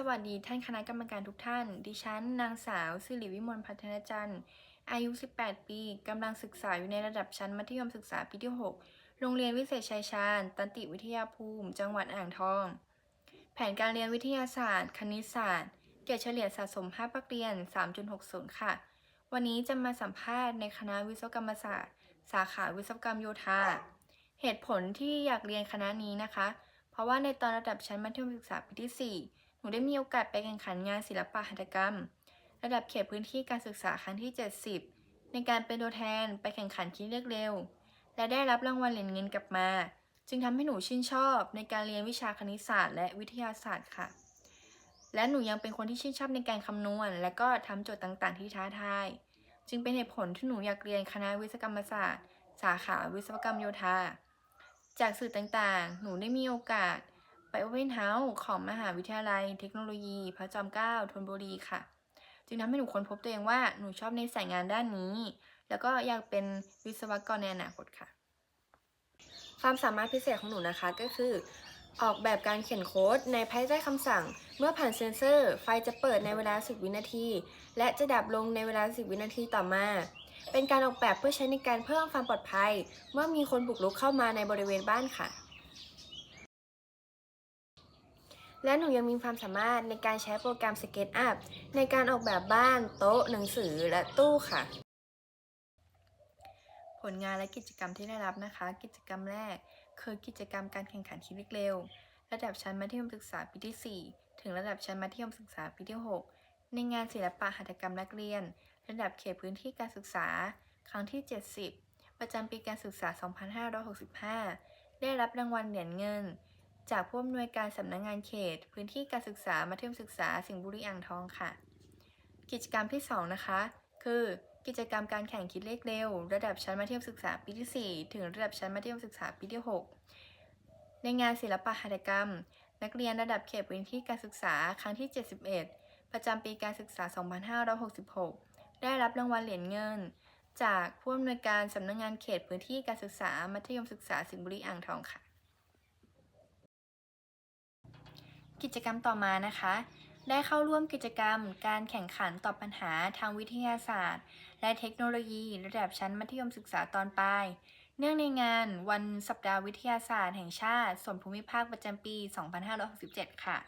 สวัสดีท่านคณะกรรมการทุกท่าน ดิฉัน นางสาวสิริวิมลพัฒนจันทร์ อายุ 18 ปี กำลังศึกษาอยู่ในระดับชั้นมัธยมศึกษาปีที่ 6 โรงเรียนวิเศษชัยชาญ ตันติวิทยาภูมิ จังหวัดอ่างทอง แผนการเรียนวิทยาศาสตร์ คณิตศาสตร์ เกรดเฉลี่ยสะสมภาคปักเรียน 3.60 ค่ะ วันนี้จะมาสัมภาษณ์ในคณะวิศวกรรมศาสตร์ สาขาวิศวกรรมโยธา เหตุผลที่อยากเรียนคณะนี้นะคะ เพราะว่าในตอนระดับชั้นมัธยมศึกษาปีที่ 4 นูได้มีโอกาสไปแข่งขันงานศิลปะหัตถกรรม ระดับเขตพื้นที่การศึกษาครั้งที่ 70 ในการเป็นตัวแทนไปแข่งขันที่เลือกเร็ว และได้รับรางวัลเหรียญเงินกลับมา จึงทำให้หนูชื่นชอบในการเรียนวิชาคณิตศาสตร์และวิทยาศาสตร์ค่ะ และหนูยังเป็นคนที่ชื่นชอบในการคำนวณ และก็ทำโจทย์ต่างๆ ที่ท้าทาย จึงเป็นเหตุผลที่หนูอยากเรียนคณะวิศวกรรมศาสตร์ สาขาวิศวกรรมโยธา จากสื่อต่างๆ หนูได้มีโอกาส ไปโอเพนเฮาส์ของมหาวิทยาลัยเทคโนโลยี พระจอมเกล้าธนบุรีค่ะ จึงทำให้หนูค้นพบตัวเองว่าหนูชอบในสายงานด้านนี้ แล้วก็อยากเป็นวิศวกรในอนาคตค่ะ ความสามารถพิเศษของหนูนะคะก็คือ ออกแบบการเขียนโค้ดในภายใต้คำสั่ง เมื่อผ่านเซ็นเซอร์ ไฟจะเปิดในเวลา 10 วินาที และจะดับลงในเวลา 10 วินาทีต่อมาเป็นการออกแบบเพื่อใช้ในการเพิ่มความปลอดภัย เมื่อมีคนบุกรุกเข้ามาในบริเวณบ้านค่ะ และหนูยังมีความสามารถในการใช้โปรแกรม SketchUp ในการออกแบบบ้าน โต๊ะ หนังสือ และตู้ค่ะ ผลงานและกิจกรรมที่ได้รับนะคะ กิจกรรมแรก คือกิจกรรมการแข่งขันคิดเลขเร็ว ระดับชั้นมัธยมศึกษาปีที่ 4 ถึงระดับชั้นมัธยมศึกษาปีที่ 6 ในงานศิลปะหัตถกรรมนักเรียน ระดับเขตพื้นที่การศึกษา ครั้งที่ 70 ประจำปีการศึกษา 2565 ได้รับรางวัลเหรียญเงิน จากผู้อำนวยการสำนักงงานเขต พื้นที่การศึกษามัธยมศึกษาสิงห์บุรีอ่างทองค่ะ กิจกรรมที่ 2 นะคะ คือกิจกรรมการแข่งคิดเลขเร็ว ระดับชั้นมัธยมศึกษาปีที่ 4 ถึงระดับชั้นมัธยมศึกษาปีที่ 6 ในงานศิลปะหัตถกรรม นักเรียนระดับเขตพื้นที่การศึกษาครั้งที่ 71 ประจำปีการศึกษา 2566 ได้รับรางวัลเหรียญเงิน จากผู้อำนวยการสำนักงงานเขตพื้นที่การศึกษามัธยมศึกษาสิงห์บุรีอ่างทองค่ะ กิจกรรมต่อมานะคะ ได้เข้าร่วมกิจกรรม การแข่งขันตอบปัญหาทางวิทยาศาสตร์ และเทคโนโลยีระดับชั้นมัธยมศึกษาตอนปลาย เนื่องในงานวันสัปดาห์วิทยาศาสตร์แห่งชาติส่วนภูมิภาคประจำปี 2567 ค่ะ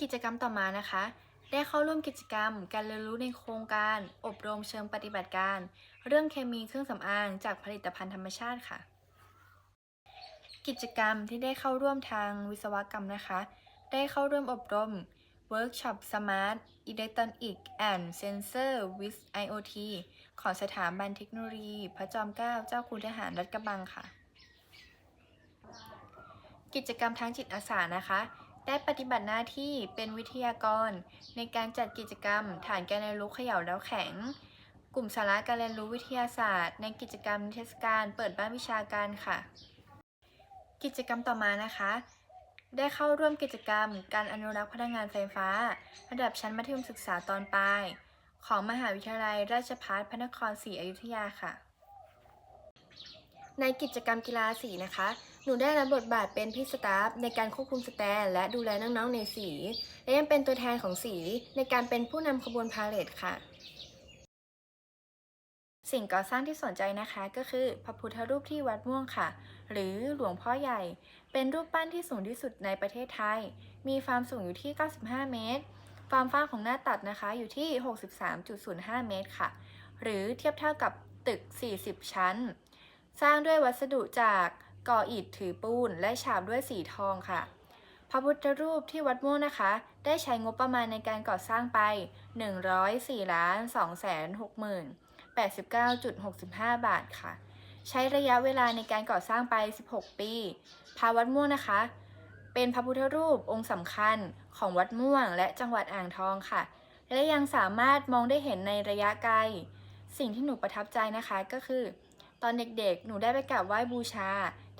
กิจกรรมต่อมานะคะ ได้เข้าร่วมกิจกรรม การเรียนรู้ในโครงการ อบรมเชิงปฏิบัติการ เรื่องเคมีเครื่องสำอางจากผลิตภัณฑ์ธรรมชาติค่ะ กิจกรรมที่ได้เข้าร่วมทางวิศวกรรมนะคะ ได้เข้าร่วมอบรม Workshop Smart Electronic and Sensor with IoT ของสถาบันเทคโนโลยี พระจอมเกล้าเจ้าคุณทหารรัฐกระบังค่ะ กิจกรรมทางจิตอาสานะคะ ได้ปฏิบัติหน้าที่เป็นวิทยากร ในการจัดกิจกรรม ฐานการเรียนรู้เขย่าแล้วแข็ง กลุ่มสาระการเรียนรู้วิทยาศาสตร์ ในกิจกรรมนิเทศกาลเปิดบ้านวิชาการค่ะ กิจกรรมต่อมานะคะ ได้เข้าร่วมกิจกรรม การอนุรักษ์พลังงานไฟฟ้า ระดับชั้นมัธยมศึกษาตอนปลาย ของมหาวิทยาลัยราชภัฏพระนครศรีอยุธยาค่ะ ในกิจกรรมกีฬาสีนะคะ หนูได้รับบทบาทเป็นพี่สตาฟในการควบคุมสแตน และดูแลน้องๆในสี และยังเป็นตัวแทนของสีในการเป็นผู้นำขบวนพาเหรดค่ะ สิ่งก่อสร้างที่สนใจนะคะก็คือพระพุทธรูปที่วัดม่วงค่ะ หรือหลวงพ่อใหญ่ เป็นรูปปั้นที่สูงที่สุดในประเทศไทย มีความสูงอยู่ที่ 95 เมตร ความฟ้างของหน้าตัดนะคะอยู่ที่ 63.05 เมตรค่ะ หรือเทียบเท่ากับตึก 40 ชั้น สร้างด้วยวัสดุจากก่ออิฐถือปูน และฉาบด้วยสีทองค่ะ พระพุทธรูปที่วัดม่วงนะคะ ได้ใช้งบประมาณในการก่อสร้างไป 104ล้าน2แสน6หมื่น 89.65 บาทค่ะ ใช้ระยะเวลาในการก่อสร้างไป 16 ปีพระวัดม่วงนะคะ เป็นพระพุทธรูปองค์สำคัญของวัดม่วงและจังหวัดอ่างทองค่ะ และยังสามารถมองได้เห็นในระยะไกล สิ่งที่หนูประทับใจนะคะก็คือ ตอนเด็กๆ หนูได้ไปกราบไหว้บูชา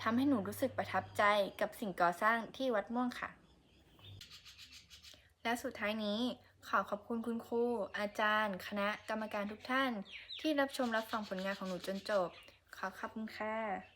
ทำให้หนูรู้สึกประทับใจกับสิ่งก่อสร้างที่วัดม่วงค่ะ และสุดท้ายนี้ ขอขอบคุณคุณครู อาจารย์ คณะกรรมการทุกท่าน ที่รับชมรับฟังผลงานของหนูจนจบ ขอขอบคุณค่ะ